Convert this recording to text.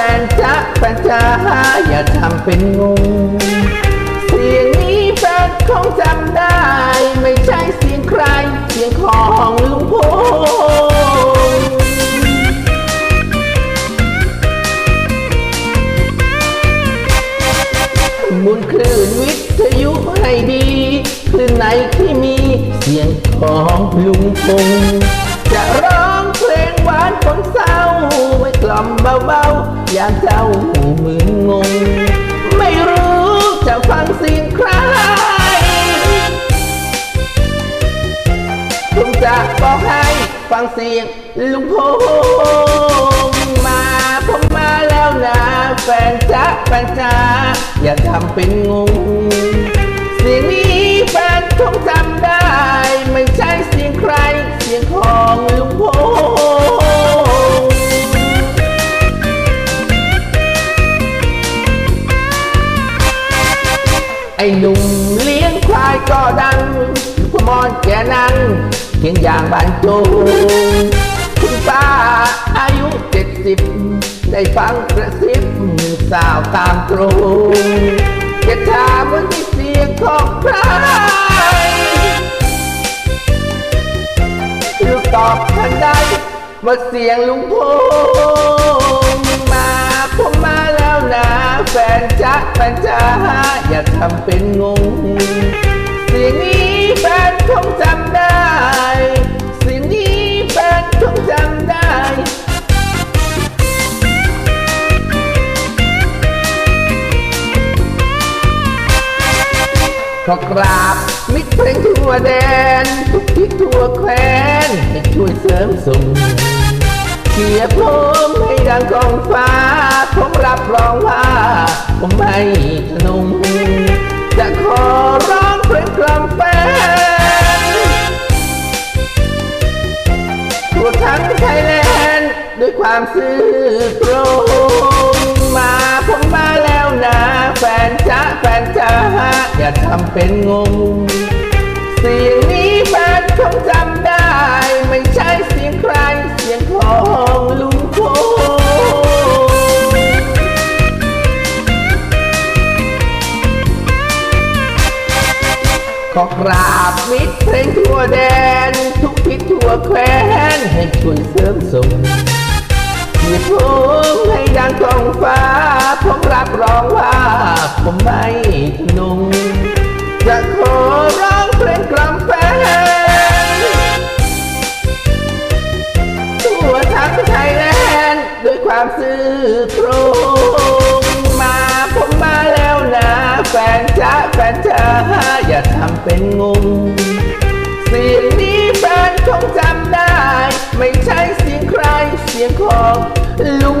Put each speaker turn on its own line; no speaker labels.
แฟนจ้าอย่าทำเป็นงงเสียงนี้แฟนคงจำได้ ไม่ใช่เสียงใคร เสียงของลุงพงหมุนคลื่นวิทยุให้ดีคลื่นไหนที่มีเสียงของลุงพงจะร้อง ย่าเจ้ามืองง ไม่รู้จะฟังเสียงใครผมจะบอกให้ฟังเสียงลุงพงมาผมมาแล้วนะแฟนจ๊ะแฟนจ๋าอย่าทำเป็นงง เสียงนี้แฟนคงจำได้ ไม่ใช่เสียงใคร เสียงของลุงพง ไอ้หนุ่มเลี้ยงควายก็ดังพมอนแกนั่งเคียงอย่างบานโจงคุณป้าอายุเจ็ดสิบได้ฟังกระซิบสาวตามตรงแกถามว่าที่เสียงของใครลูกตอบทันใดว่าเสียงลุงพงมา แฟนจ๊ะแฟนจ๋าอย่าทำเป็นงงสียงนี้แฟนคงจำได้สียงนี้แฟนคงจำได้ ขอกราบมิตรเพลงทั่วแดน ทุกทิศทั่วแคว้นให้ช่วยเสริมส่งเกียรติผมให้ดังกองฟ้าผมรับรองว่า ไม่ทนงจะขอร้องเพลงกล่อมแฟนทั่วทั้งไทยแลนด์ด้วยความซื่อตรงมาผมมาแล้วนะ แฟนจ้าแฟนจ้าอย่าทำเป็นงง ขอกราบมิตรเพลงทั่วแดน ทุกทิศทั่วแคว้นให้ช่วยเสริมส่งเสียงผมให้ดังกองฟ้า ผมรับรองว่า ผมไม่ทะนงจะขอร้องเพลงกล่อมแฟนทั่วทั้งไทยแลนด์ด้วยความซื่อตรงมาผมมาแล้วนะแฟนจ๊ะ แฟนจ๋าอย่าทำเป็นงงเสียงนี้แฟนคงจำได้ ไม่ใช่เสียงใครเสียงของลุง